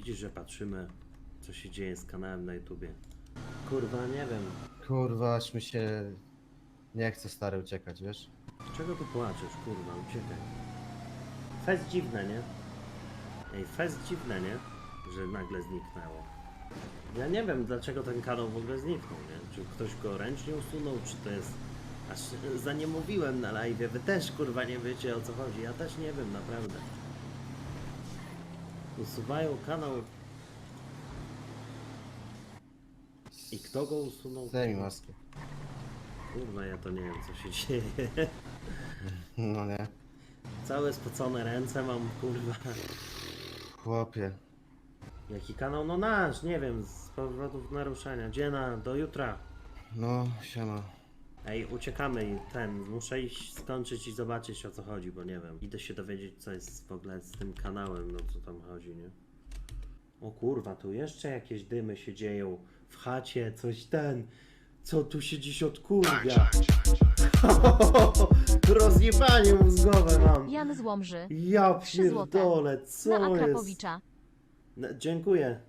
Widzisz, że patrzymy, co się dzieje z kanałem na YouTubie. Kurwa, nie wiem. Kurwa, aż mi się nie chce stary uciekać, wiesz? Czego tu płaczesz, kurwa, uciekaj. Fest dziwne, nie? Ej, fest dziwne, nie? Że nagle zniknęło. Ja nie wiem, dlaczego ten kanał w ogóle zniknął, nie? Czy ktoś go ręcznie usunął, czy to jest... Aż za nie mówiłem na live, wy też kurwa nie wiecie o co chodzi, ja też nie wiem, naprawdę. Usuwają kanał... I kto go usunął? Zdejmij maskę. Kurwa, ja to nie wiem, co się dzieje. No nie. Całe spocone ręce mam, kurwa. Chłopie. Jaki kanał? No nasz, nie wiem, z powodów naruszenia. Dziena, do jutra. No, siema. Ej, uciekamy i ten, muszę iść skończyć i zobaczyć o co chodzi, bo nie wiem. Idę się dowiedzieć, co jest w ogóle z tym kanałem, no co tam chodzi, nie? O kurwa, tu jeszcze jakieś dymy się dzieją. W chacie, coś ten. Co tu się dziś odkurwia? Rozjebanie mózgowe mam. Jan z Łomży. Ja Trzy złote. pierdolę, co Na jest? Akrapowicza. No, dziękuję.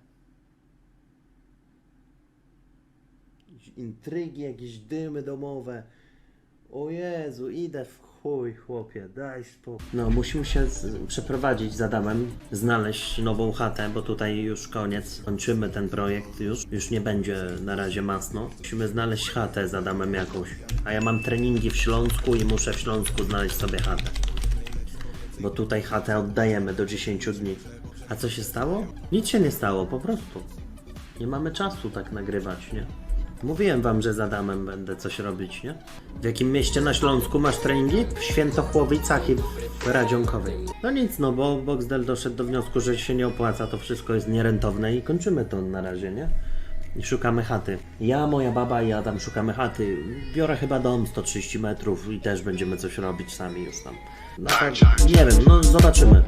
Intrygi, jakieś dymy domowe. O Jezu, idę w chuj, chłopie, daj spokój. No, musimy się z, przeprowadzić z Adamem, znaleźć nową chatę, bo tutaj już koniec. Kończymy ten projekt już. Już nie będzie na razie masno. Musimy znaleźć chatę z Adamem jakąś. A ja mam treningi w Śląsku i muszę w Śląsku znaleźć sobie chatę. Bo tutaj chatę oddajemy do 10 dni. A co się stało? Nic się nie stało, po prostu. Nie mamy czasu tak nagrywać, nie? Mówiłem wam, że z Adamem będę coś robić, nie? W jakim mieście na Śląsku masz treningi? W Świętochłowicach i w Radzionkowej. No nic, no bo Boxdel doszedł do wniosku, że się nie opłaca, to wszystko jest nierentowne i kończymy to na razie, nie? I szukamy chaty. Ja, moja baba i Adam szukamy chaty. Biorę chyba dom 130 metrów i też będziemy coś robić sami już tam. No tak, nie wiem, no zobaczymy.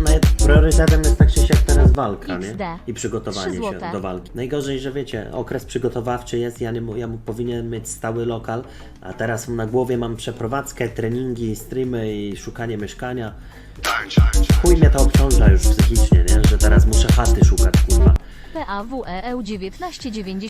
Naj- Priorytetem jest tak czy siak teraz walka, nie? I przygotowanie się do walki. Najgorzej, że wiecie, okres przygotowawczy jest, ja, nie, mu- ja mu powinien mieć stały lokal, a teraz na głowie mam przeprowadzkę, treningi, streamy i szukanie mieszkania. Chuj mnie to obciąża już psychicznie, nie? Że teraz muszę chaty szukać, PAWEU 1990